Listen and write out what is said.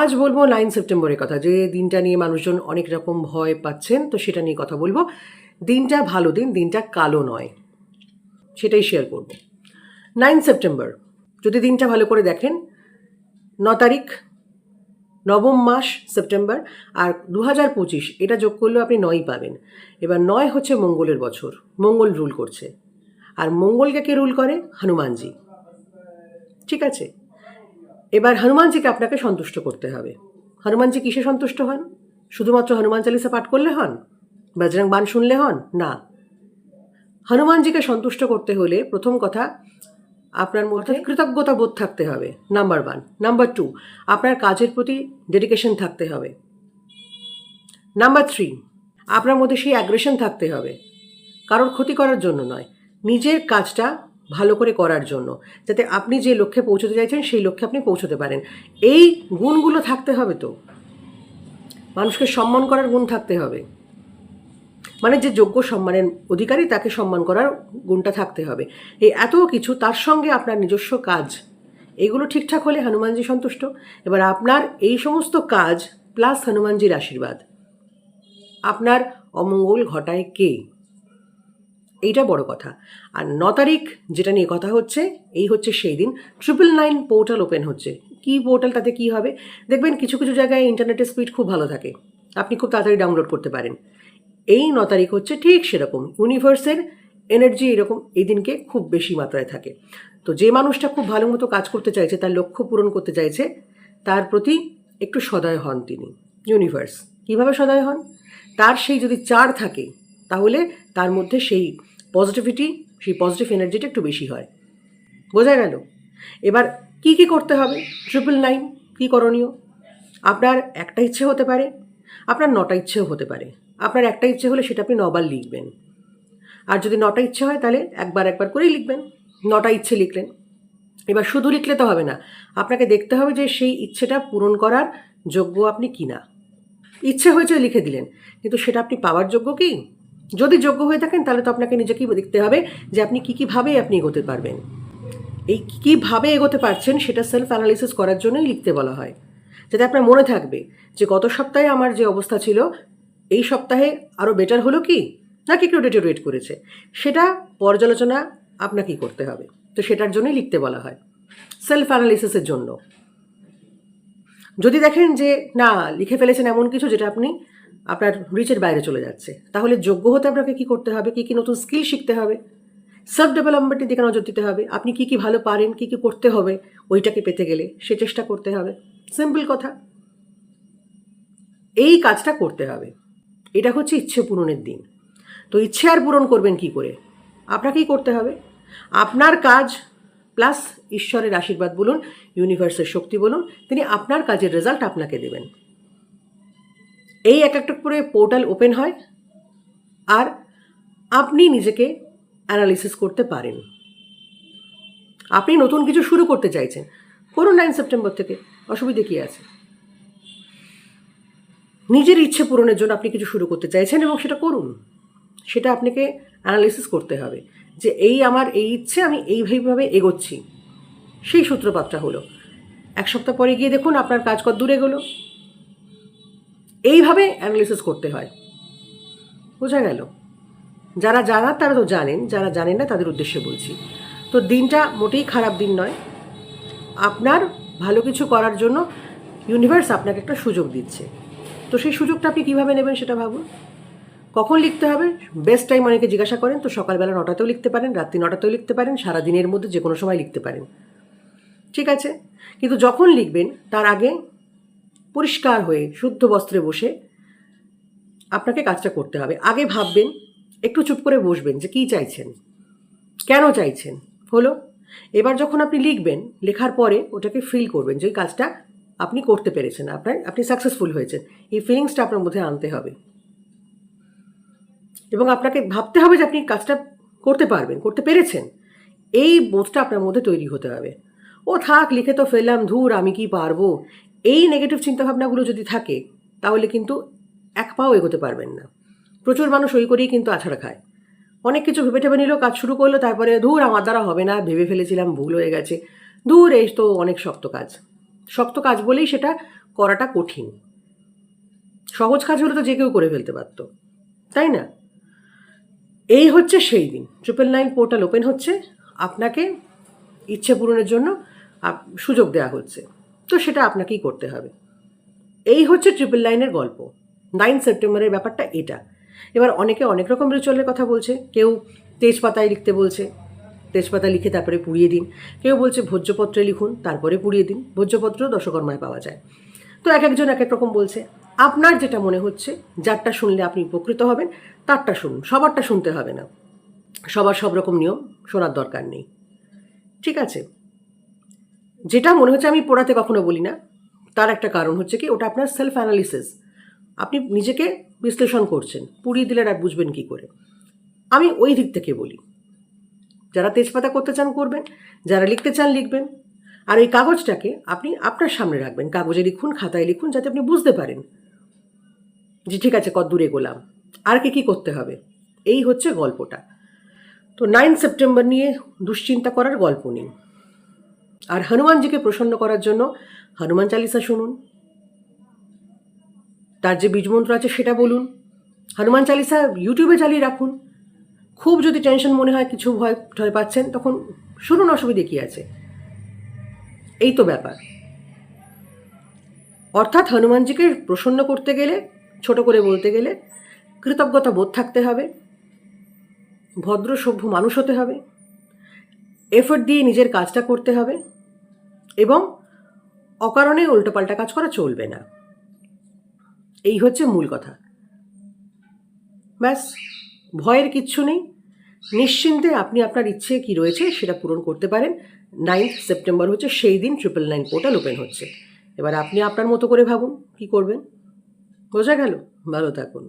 আজ বলব নাইন সেপ্টেম্বরের কথা। যে দিনটা নিয়ে মানুষজন অনেক রকম ভয় পাচ্ছেন, তো সেটা নিয়ে কথা বলব। দিনটা ভালো দিন, দিনটা কালো নয়। সেটাই শেয়ার করব। নাইন সেপ্টেম্বর, যদি দিনটা ভালো করে দেখেন, ন তারিখ, নবম মাস সেপ্টেম্বর, আর দু হাজার পঁচিশ, এটা যোগ করলেও আপনি নয়ই পাবেন। এবার নয় হচ্ছে মঙ্গলের বছর, মঙ্গল রুল করছে। আর মঙ্গলকে কে রুল করে? হনুমানজি। ঠিক আছে? এবার হনুমানজিকে আপনাকে সন্তুষ্ট করতে হবে। হনুমানজি কিসে সন্তুষ্ট হন? শুধুমাত্র হনুমান চালিসা পাঠ করলে হন? বজরং বান শুনলে হন? না। হনুমানজিকে সন্তুষ্ট করতে হলে প্রথম কথা আপনার মধ্যে কৃতজ্ঞতা বোধ থাকতে হবে নাম্বার ওয়ান। নাম্বার টু আপনার কাজের প্রতি ডেডিকেশন থাকতে হবে। নাম্বার থ্রি আপনার মধ্যে সেই অ্যাগ্রেশন থাকতে হবে। কারোর ক্ষতি করার জন্য নয়। নিজের কাজটা ভালো করে করার জন্য। যাতে আপনি যে লক্ষ্যে পৌঁছতে চাইছেন, সেই লক্ষ্যে আপনি পৌঁছতে পারেন। এই গুণগুলো থাকতে হবে তো। মানুষকে সম্মান করার গুণ থাকতে হবে। মানে যে যোগ্য সম্মানের অধিকারী, তাকে সম্মান করার গুণটা থাকতে হবে। এই এত কিছু, তার সঙ্গে আপনার নিজস্ব কাজ, এগুলো ঠিকঠাক হলে হনুমানজি সন্তুষ্ট। এবার আপনার এই সমস্ত কাজ, প্লাস হনুমানজির আশীর্বাদ। আপনার অমঙ্গল ঘটায় কে? এইটা বড় কথা। আর ন তারিখ যেটা নিয়ে কথা হচ্ছে, এই হচ্ছে সেই দিন। ট্রিপল নাইন পোর্টাল ওপেন হচ্ছে। কি পোর্টাল তাতে কি হবে? দেখবেন কিছু কিছু জায়গায় ইন্টারনেটের স্পিড খুব ভালো থাকে। আপনি খুব তাড়াতাড়ি ডাউনলোড করতে পারেন। এই ন তারিখ হচ্ছে ঠিক সেরকম। ইউনিভার্সের এনার্জি এরকম এই দিনকে খুব বেশি মাত্রায় থাকে। তো যে মানুষটা খুব ভালো মতো কাজ করতে চাইছে, তার লক্ষ্য পূরণ করতে চাইছে, তার প্রতি একটু সদয় হন তিনি। ইউনিভার্স কীভাবে সদয় হন? তার সেই যদি চার থাকে, তাহলে তার মধ্যে সেই পজিটিভিটি, সেই পজিটিভ এনার্জিটা একটু বেশি হয়। বোঝা গেল? এবার কি কি করতে হবে? ট্রিপল নাইন কী করণীয়? আপনার একটা ইচ্ছে হতে পারে, আপনার নটা ইচ্ছেও হতে পারে। আপনার একটা ইচ্ছে হলে সেটা আপনি নবার লিখবেন। আর যদি নটা ইচ্ছে হয়, তাহলে একবার একবার করেই লিখবেন। নটা ইচ্ছে লিখলেন। এবার শুধু লিখলে তো হবে না, আপনাকে দেখতে হবে যে সেই ইচ্ছেটা পূরণ করার যোগ্য আপনি কি না ইচ্ছে হয়েছে লিখে দিলেন, কিন্তু সেটা আপনি পাওয়ার যোগ্য কি? যদি যোগ্য হয়ে থাকেন, তাহলে তো আপনাকে নিজেকেই দেখতে হবে যে আপনি কী কীভাবে আপনি এগোতে পারবেন। এই কীভাবে এগোতে পারছেন, সেটা সেলফ অ্যানালিসিস করার জন্যই লিখতে বলা হয়। যাতে আপনার মনে থাকবে যে গত সপ্তাহে আমার যে অবস্থা ছিল, এই সপ্তাহে আরও বেটার হলো কি? না নাকি একটু ডেটোরেট করেছে? সেটা পর্যালোচনা আপনাকেই করতে হবে। তো সেটার জন্যই লিখতে বলা হয়। সেলফ অ্যানালিসিসের জন্য। যদি দেখেন যে, না, লিখে ফেলেছেন এমন কিছু যেটা আপনি আপনার রিচের বাইরে চলে যাচ্ছে। তাহলে যোগ্য হতে আপনাকে কী করতে হবে? কী কী নতুন স্কিল শিখতে হবে? সেলফ ডেভেলপমেন্টের দিকে নজর দিতে হবে। আপনি কী কী ভালো পারেন, কী কী করতে হবে, ওইটাকে পেতে গেলে সে চেষ্টা করতে হবে। সিম্পল কথা। এই কাজটা করতে হবে। এটা হচ্ছে ইচ্ছে পূরণের দিন। তো ইচ্ছে আর পূরণ করবেন কি করে? আপনাকেই করতে হবে। আপনার কাজ প্লাস ঈশ্বরের আশীর্বাদ বলুন ইউনিভার্সের শক্তি বলুন, তিনি আপনার কাজের রেজাল্ট আপনাকে দেবেন। এই এক একটা করে পোর্টাল ওপেন হয় আর আপনি নিজেকে অ্যানালিসিস করতে পারেন। আপনি নতুন কিছু শুরু করতে চাইছেন। করুন নাইন সেপ্টেম্বর থেকে, অসুবিধে কী আছে? নিজের ইচ্ছে পূরণের জন্য আপনি কিছু শুরু করতে চাইছেন এবং সেটা করুন। সেটা আপনাকে অ্যানালিসিস করতে হবে যে এই আমার এই ইচ্ছে, আমি এইভাবে এগোচ্ছি। সেই সূত্রপাতটা হলো। এক সপ্তাহ পরে গিয়ে দেখুন আপনার কাজ কত দূরে গেলো এইভাবে অ্যানালিসিস করতে হয়। বোঝা গেল? যারা জানা তারা তো জানেন, যারা জানেন না তাদের উদ্দেশ্যে বলছি। তো দিনটা মোটেই খারাপ দিন নয়। আপনার ভালো কিছু করার জন্য ইউনিভার্স আপনাকে একটা সুযোগ দিচ্ছে। তো সেই সুযোগটা আপনি কীভাবে নেবেন সেটা ভাবুন। কখন লিখতে হবে? বেস্ট টাইম অনেকে জিজ্ঞাসা করেন, তো সকালবেলা নটাতেও লিখতে পারেন, রাত্রি নটাতেও লিখতে পারেন সারা দিনের মধ্যে যে কোনো সময় লিখতে পারেন। ঠিক আছে? কিন্তু যখন লিখবেন, তার আগে পরিষ্কার হয়ে শুদ্ধ বস্ত্রে বসে আপনাকে কাজটা করতে হবে। আগে ভাববেন, একটু চুপ করে বসবেন যে কি চাইছেন, কেন চাইছেন, হলো? এবার যখন আপনি লিখবেন, লেখার পরে ওটাকে ফিল করবেন যে কাজটা আপনি করতে পেরেছেন, আপনার, আপনি সাকসেসফুল হয়েছেন। এই ফিলিংসটা আপনার মধ্যে আনতে হবে। এবং আপনাকে ভাবতে হবে যে আপনি কাজটা করতে পারবেন, করতে পেরেছেন। এই বোধটা আপনার মধ্যে তৈরি হতে হবে। ও থাক, লিখে তো ফেললাম, ধুর, আমি কি পারব? এই নেগেটিভ চিন্তাভাবনাগুলো যদি থাকে, তাহলে কিন্তু এক পাও এগোতে পারবেন না। প্রচুর মানুষ ওই করেই কিন্তু আছাড়া খায়। অনেক কিছু ভেবে টেবে নিল, কাজ শুরু করল, তারপরে দূর আমার দ্বারা হবে না, ভেবে ফেলেছিলাম, ভুল হয়ে গেছে। দূর এই তো অনেক শক্ত কাজ। শক্ত কাজ বলেই সেটা করাটা কঠিন। সহজ কাজ হলে তো যে কেউ করে ফেলতে পারতো, তাই না? এই হচ্ছে সেই দিন। ট্রিপল নাইন পোর্টাল ওপেন হচ্ছে। আপনাকে ইচ্ছে পূরণের জন্য সুযোগ দেওয়া হচ্ছে। তো সেটা আপনাকেই করতে হবে। এই হচ্ছে ট্রিপল লাইনের গল্প। নাইন সেপ্টেম্বরের ব্যাপারটা এটা। এবার অনেকে অনেক রকম রিচুয়ালের কথা বলছে। কেউ তেজপাতায় লিখতে বলছে। তেজপাতা লিখে তারপরে পুড়িয়ে দিন। কেউ বলছে ভোজ্যপত্রে লিখুন, তারপরে পুড়িয়ে দিন। ভোজ্যপত্র দশকর্মায় পাওয়া যায়। তো এক একজন এক এক রকম বলছে। আপনার যেটা মনে হচ্ছে, যারটা শুনলে আপনি উপকৃত হবেন, তারটা শুনুন। সবারটা শুনতে হবে না। সবার সব রকম নিয়ম শোনার দরকার নেই। ঠিক আছে? যেটা মনে হচ্ছে আমি পড়াতে কখনো বলি না তার একটা কারণ হচ্ছে কি, ওটা আপনার সেলফ অ্যানালিসিস আপনি নিজেকে বিশ্লেষণ করছেন, পুড়িয়ে দিলে আর বুঝবেন কি করে। আমি ওই দিক থেকে বলি, যারা তেজপাতা করতে চান করবেন, যারা লিখতে চান লিখবেন, আর ওই কাগজটাকে আপনি আপনার সামনে রাখবেন কাগজে লিখুন, খাতায় লিখুন, যাতে আপনি বুঝতে পারেন যে ঠিক আছে কত দূরে গোলাম আর কি কী করতে হবে। এই হচ্ছে গল্পটা। তো নাইন সেপ্টেম্বর নিয়ে দুশ্চিন্তা করার গল্প নেই। আর হনুমানজিকে প্রসন্ন করার জন্য হনুমান চালিসা শুনুন। তার যে বীজমন্ত্র আছে সেটা বলুন। হনুমান চালিসা ইউটিউবে চালিয়ে রাখুন। খুব যদি টেনশন মনে হয়, কিছু ভয় ভয় পাচ্ছেন, তখন শুনুন অসুবিধে কী আছে। এই তো ব্যাপার। অর্থাৎ হনুমানজিকে প্রসন্ন করতে গেলে, ছোট করে বলতে গেলে কৃতজ্ঞতা বোধ থাকতে হবে। ভদ্র সভ্য মানুষ হতে হবে। এফোর্ট দিয়ে নিজের কাজটা করতে হবে এবং অকারণে উল্টোপাল্টা কাজ করা চলবে না। এই হচ্ছে মূল কথা। ব্যাস, ভয়ের কিচ্ছু নেই। নিশ্চিন্তে আপনি আপনার ইচ্ছে কি রয়েছে সেটা পূরণ করতে পারেন। নাইন্থ সেপ্টেম্বর হচ্ছে সেই দিন ট্রিপল নাইন পোর্টাল ওপেন হচ্ছে। এবার আপনি আপনার মতো করে ভাবুন কি করবেন। বোঝা গেল? ভালো থাকুন।